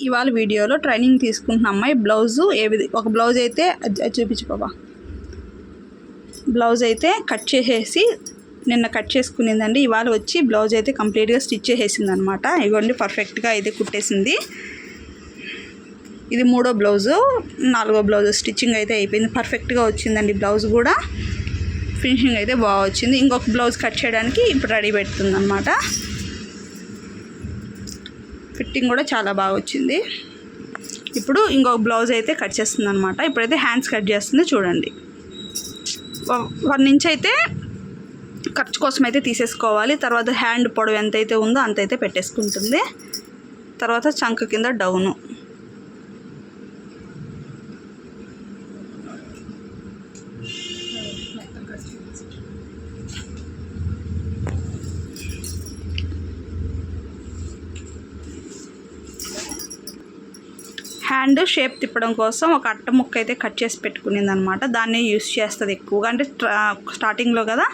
ఇవాళ వీడియోలో ట్రైనింగ్ తీసుకుంటున్న అమ్మాయి బ్లౌజు ఏ విధి ఒక బ్లౌజ్ అయితే చూపించుకోవా బ్లౌజ్ అయితే కట్ చేసేసి నిన్న కట్ చేసుకునిందండి. ఇవాళ వచ్చి బ్లౌజ్ అయితే కంప్లీట్గా స్టిచ్ చేసేసింది అనమాట ఇవ్వండి పర్ఫెక్ట్గా అయితే కుట్టేసింది. ఇది మూడో బ్లౌజు నాలుగో బ్లౌజ్ స్టిచ్చింగ్ అయితే అయిపోయింది. పర్ఫెక్ట్గా వచ్చిందండి బ్లౌజ్ కూడా. ఫినిషింగ్ అయితే బాగా వచ్చింది. ఇంకొక బ్లౌజ్ కట్ చేయడానికి ఇప్పుడు రెడీ పెడుతుంది అనమాట ఫిట్టింగ్ కూడా చాలా బాగా వచ్చింది. ఇప్పుడు ఇంకొక బ్లౌజ్ అయితే కట్ చేస్తుంది అనమాట ఇప్పుడైతే హ్యాండ్స్ కట్ చేస్తుంది చూడండి. వన్ ఇంచ్ అయితే ఖర్చు కోసం అయితే తీసేసుకోవాలి. తర్వాత హ్యాండ్ పొడవు ఎంత అయితే ఉందో అంత అయితే పెట్టేసుకుంటుంది. తర్వాత చంక కింద డౌను. అండ్ షేప్ తిప్పడం కోసం ఒక అట్ట ముక్క అయితే కట్ చేసి పెట్టుకునింది అనమాట దాన్ని యూస్ చేస్తుంది ఎక్కువగా. అంటే స్టార్టింగ్లో కదా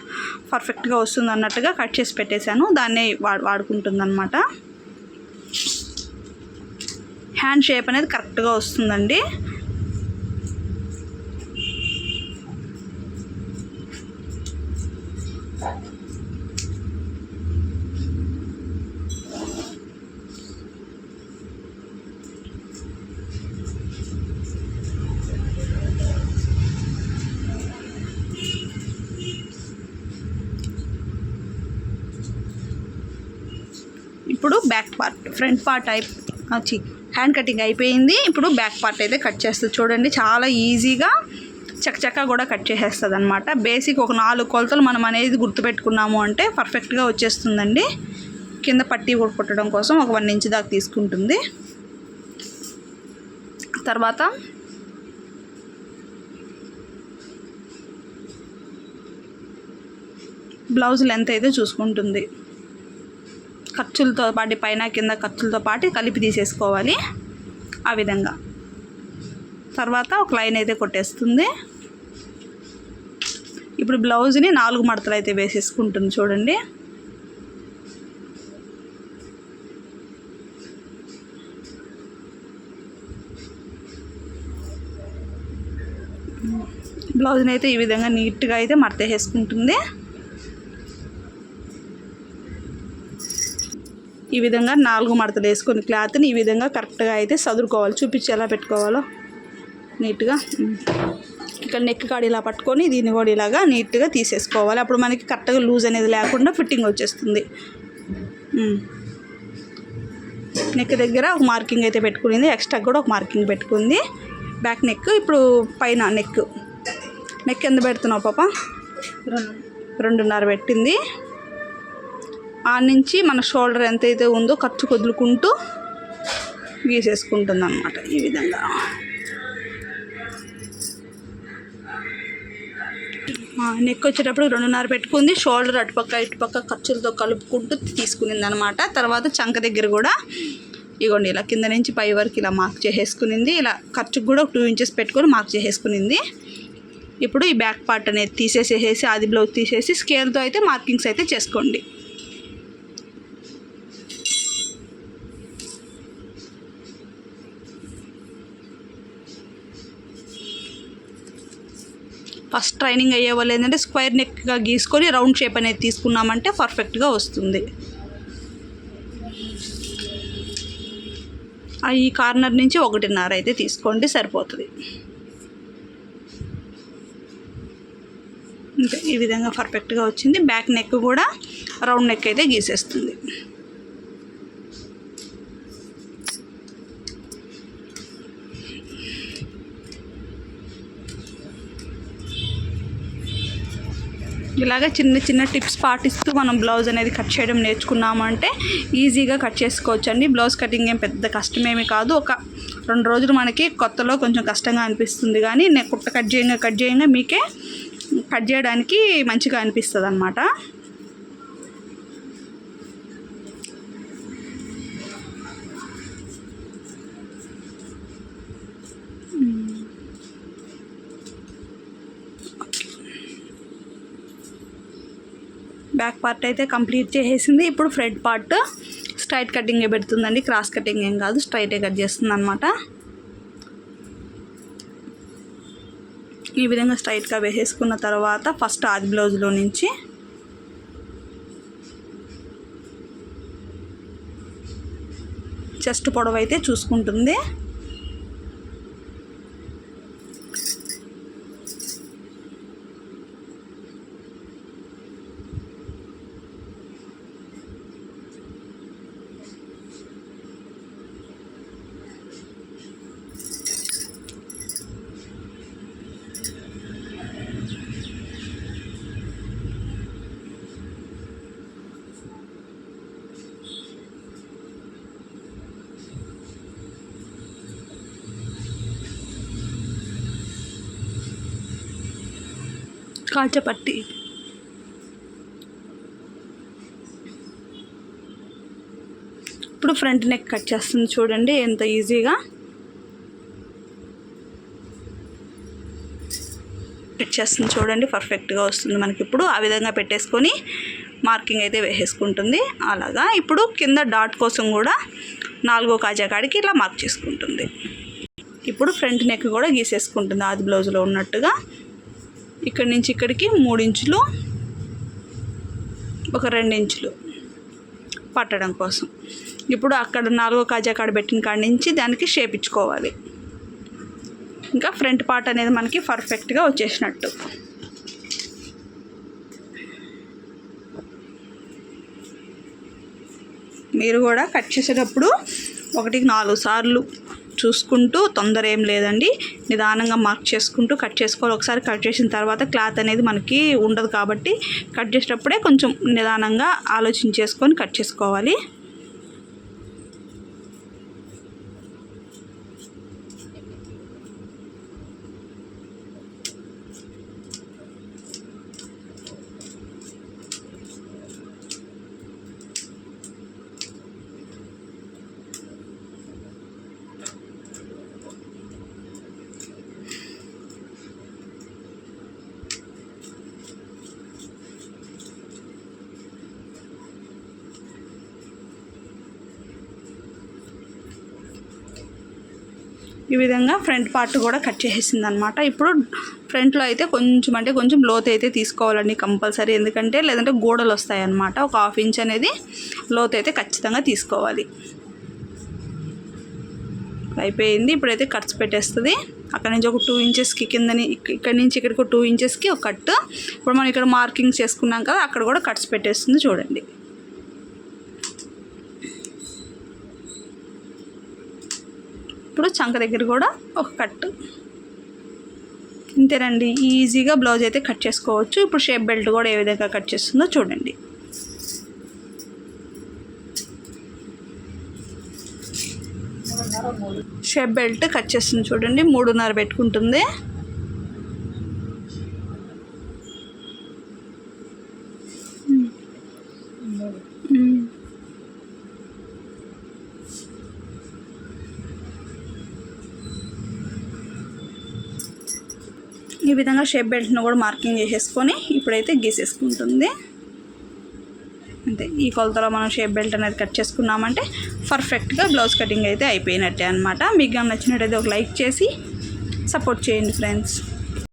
పర్ఫెక్ట్గా వస్తుంది అన్నట్టుగా కట్ చేసి పెట్టేశాను. దాన్నే వాడు వాడుకుంటుంది అనమాట హ్యాండ్ షేప్ అనేది కరెక్ట్గా వస్తుందండి. ఇప్పుడు బ్యాక్ పార్ట్ ఫ్రంట్ పార్ట్ అయి వచ్చి హ్యాండ్ కటింగ్ అయిపోయింది. ఇప్పుడు బ్యాక్ పార్ట్ అయితే కట్ చేస్తుంది. చూడండి చాలా ఈజీగా చక్కచక్క కూడా కట్ చేసేస్తుంది అనమాట బేసిక్ ఒక నాలుగు కొలతలు మనం అనేది గుర్తుపెట్టుకున్నాము అంటే పర్ఫెక్ట్గా వచ్చేస్తుందండి. కింద పట్టీ కుట్టడం కోసం ఒక వన్ ఇంచ్ దాకా తీసుకుంటుంది. తర్వాత బ్లౌజ్ లెంత్ అయితే చూసుకుంటుంది. ఖర్చులతో పాటు పైన కింద ఖర్చులతో పాటు కలిపి తీసేసుకోవాలి ఆ విధంగా. తర్వాత ఒక లైన్ అయితే కొట్టేస్తుంది. ఇప్పుడు బ్లౌజ్ని నాలుగు మడతలు అయితే వేసేసుకుంటుంది చూడండి. బ్లౌజ్ని అయితే ఈ విధంగా నీట్గా అయితే మడత వేసుకుంటుంది ఈ విధంగా నాలుగు మడతలు వేసుకొని క్లాత్ని ఈ విధంగా కరెక్ట్గా అయితే సదురుకోవాలి. చూపించి ఎలా పెట్టుకోవాలో నీట్గా. ఇక్కడ నెక్ కాడ ఇలా పట్టుకొని దీన్ని కూడా ఇలాగా నీట్గా తీసేసుకోవాలి. అప్పుడు మనకి కరెక్ట్గా లూజ్ అనేది లేకుండా ఫిట్టింగ్ వచ్చేస్తుంది. నెక్ దగ్గర ఒక మార్కింగ్ అయితే పెట్టుకునింది. ఎక్స్ట్రా కూడా ఒక మార్కింగ్ పెట్టుకుంది. బ్యాక్ నెక్ ఇప్పుడు పైన నెక్. నెక్ ఎంత పెడుతున్నావు పాప? రెండున్నర పెట్టింది. ఆ నుంచి మన షోల్డర్ ఎంతైతే ఉందో ఖర్చు వదులుకుంటూ గీసేసుకుంటుంది అనమాట ఈ విధంగా. నెక్ వచ్చేటప్పుడు రెండున్నర పెట్టుకుంది. షోల్డర్ అటుపక్క ఇటుపక్క ఖర్చులతో కలుపుకుంటూ తీసుకునింది అనమాట తర్వాత చంక దగ్గర కూడా ఇగోండి ఇలా కింద నుంచి పై వరకు ఇలా మార్క్ చేసేసుకునింది. ఇలా ఖర్చుకు కూడా టూ ఇంచెస్ పెట్టుకొని మార్క్ చేసేసుకునింది. ఇప్పుడు ఈ బ్యాక్ పార్ట్ అనేది తీసేసేసి ఆది బ్లౌజ్ తీసేసి స్కేల్తో అయితే మార్కింగ్స్ అయితే చేసుకోండి. ఫస్ట్ ట్రైనింగ్ అయ్యే వాళ్ళు ఏంటంటే స్క్వేర్ నెక్గా గీసుకొని రౌండ్ షేప్ అనేది తీసుకున్నామంటే పర్ఫెక్ట్గా వస్తుంది. ఆ ఈ కార్నర్ నుంచి ఒకటిన్నర అయితే తీసుకోండి సరిపోతుంది. ఈ విధంగా పర్ఫెక్ట్గా వచ్చింది. బ్యాక్ నెక్ కూడా రౌండ్ నెక్ అయితే గీసేస్తుంది. ఇలాగా చిన్న చిన్న టిప్స్ పాటిస్తూ మనం బ్లౌజ్ అనేది కట్ చేయడం నేర్చుకున్నామంటే ఈజీగా కట్ చేసుకోవచ్చు అండి బ్లౌజ్ కటింగ్ ఏం పెద్ద కష్టమేమి కాదు. ఒక రెండు రోజులు మనకి కొత్తలో కొంచెం కష్టంగా అనిపిస్తుంది కానీ నేను కుట్ట కట్ చేయంగా కట్ చేయంగా మీకే కట్ చేయడానికి మంచిగా అనిపిస్తుంది అనమాట బ్యాక్ పార్ట్ అయితే కంప్లీట్ చేసేసింది. ఇప్పుడు ఫ్రంట్ పార్ట్ స్ట్రైట్ కటింగే పెడుతుందండి. క్రాస్ కటింగ్ ఏం కాదు స్ట్రైటే కట్ చేస్తుంది అనమాట ఈ విధంగా స్ట్రైట్గా వేసేసుకున్న తర్వాత ఫస్ట్ ఆది బ్లౌజ్లో నుంచి చెస్ట్ పొడవు అయితే చూసుకుంటుంది. కాచపట్టి ఇప్పుడు ఫ్రంట్ నెక్ కట్ చేస్తుంది చూడండి ఎంత ఈజీగా. కట్ చేస్తుంది చూడండి పర్ఫెక్ట్గా వస్తుంది మనకి ఇప్పుడు. ఆ విధంగా పెట్టేసుకొని మార్కింగ్ అయితే వేసేసుకుంటుంది. అలాగా. ఇప్పుడు కింద డాట్ కోసం కూడా నాలుగో కాజా కాడికి ఇలా మార్క్ చేసుకుంటుంది. ఇప్పుడు ఫ్రంట్ నెక్ కూడా గీసేసుకుంటుంది. ఆది బ్లౌజ్లో ఉన్నట్టుగా. ఇక్కడి నుంచి ఇక్కడికి మూడు ఇంచులు ఒక రెండు ఇంచులు పట్టడం కోసం. ఇప్పుడు అక్కడ నాలుగో కాజా కాడ పెట్టిన కాడ నుంచి దానికి షేప్ ఇచ్చుకోవాలి ఇంకా ఫ్రంట్ పార్ట్ అనేది మనకి పర్ఫెక్ట్గా వచ్చేసినట్టు. మీరు కూడా కట్ చేసేటప్పుడు ఒకటికి నాలుగు సార్లు చూసుకుంటూ తొందర ఏం లేదండి. నిదానంగా మార్క్ చేసుకుంటూ కట్ చేసుకోవాలి. ఒకసారి కట్ చేసిన తర్వాత క్లాత్ అనేది మనకి ఉండదు కాబట్టి కట్ చేసేటప్పుడే కొంచెం నిదానంగా ఆలోచించేసుకొని కట్ చేసుకోవాలి. ఈ విధంగా ఫ్రంట్ పార్ట్ కూడా కట్ చేసేసింది అనమాట ఇప్పుడు ఫ్రంట్లో అయితే కొంచెం అంటే కొంచెం లోతు అయితే తీసుకోవాలండి కంపల్సరీ. ఎందుకంటే లేదంటే గోడలు వస్తాయి అన్నమాట ఒక హాఫ్ ఇంచ్ అనేది లోతు అయితే ఖచ్చితంగా తీసుకోవాలి. అయిపోయింది. ఇప్పుడైతే కట్స్ పెట్టేస్తుంది. అక్కడ నుంచి ఒక టూ ఇంచెస్కి కిందని ఇక్కడ నుంచి ఇక్కడికి ఒక టూ ఇంచెస్కి ఒక కట్ ఇప్పుడు మనం ఇక్కడ మార్కింగ్స్ చేసుకున్నాం కదా అక్కడ కూడా కట్స్ పెట్టేస్తుంది చూడండి. ఇప్పుడు చంక దగ్గర కూడా ఒక కట్ ఇంతేనండి ఈజీగా బ్లౌజ్ అయితే కట్ చేసుకోవచ్చు. ఇప్పుడు షేప్ బెల్ట్ కూడా ఏ విధంగా కట్ చేస్తుందో చూడండి. షేప్ బెల్ట్ కట్ చేస్తుంది చూడండి మూడున్నర పెట్టుకుంటుంది. ఈ విధంగా షేప్ బెల్ట్ను కూడా మార్కింగ్ చేసేసుకొని ఇప్పుడైతే గీసేసుకుంటుంది. అంతే ఈ కొలతలో మనం షేప్ బెల్ట్ అనేది కట్ చేసుకున్నామంటే పర్ఫెక్ట్గా బ్లౌజ్ కటింగ్ అయితే అయిపోయినట్టే అనమాట మీకు నచ్చినట్టయితే ఒక లైక్ చేసి సపోర్ట్ చేయండి ఫ్రెండ్స్.